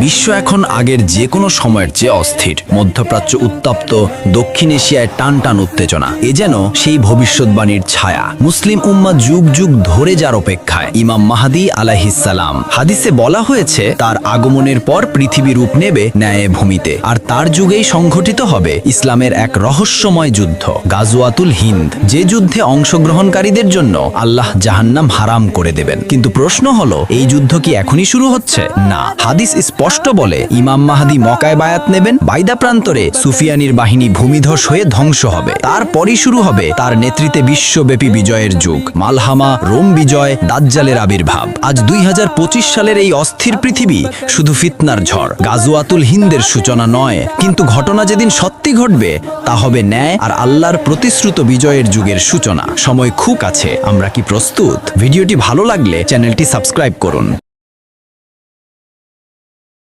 বিশ্ব এখন আগের যে কোনো সময়ের চেয়ে অস্থির। মধ্যপ্রাচ্য উত্তপ্ত, দক্ষিণ এশিয়ায় টান টান উত্তেজনা। এ যেন সেই ভবিষ্যৎবাণীর ছায়া। মুসলিম উম্মা যুগ যুগ ধরে যার অপেক্ষায়। ইমাম মাহাদি আলাহিসাল্লাম হাদিসে বলা হয়েছে, তার আগমনের পর পৃথিবী রূপ নেবে ন্যায় ভূমিতে আর তার যুগেই সংঘটিত হবে ইসলামের এক রহস্যময় যুদ্ধ। গাজওয়াতুল হিন্দ। যে যুদ্ধে অংশগ্রহণকারীদের জন্য আল্লাহ জাহান্নাম হারাম করে দেবেন। কিন্তু প্রশ্ন হলো, এই যুদ্ধ কি এখনই শুরু হচ্ছে? না। হাদিস স্পষ্ট বলে, ইমাম মাহাদি মকায় বায়াত নেবেন, বাইদা প্রান্তরে সুফিয়ানির বাহিনী ভূমিধস হয়ে ধ্বংস হবে। তারপরই শুরু হবে তার নেতৃত্বে বিশ্বব্যাপী বিজয়ের যুগ। মালহামা, রোম বিজয়, দাজ্জালের আবির্ভাব। আজ দুই হাজার পঁচিশ সালের এই অস্থির পৃথিবী শুধু ফিতনার ঝড়। গাজুয়াতুল হিন্দের সূচনা নয়, কিন্তু ঘটনা যেদিন সত্যি ঘটবে, তা হবে ন্যায় আর আল্লাহর প্রতিশ্রুত বিজয়ের যুগের সূচনা। সময় খুব কাছে, আমরা কি প্রস্তুত? ভিডিওটি ভালো লাগলে চ্যানেলটি সাবস্ক্রাইব করুন।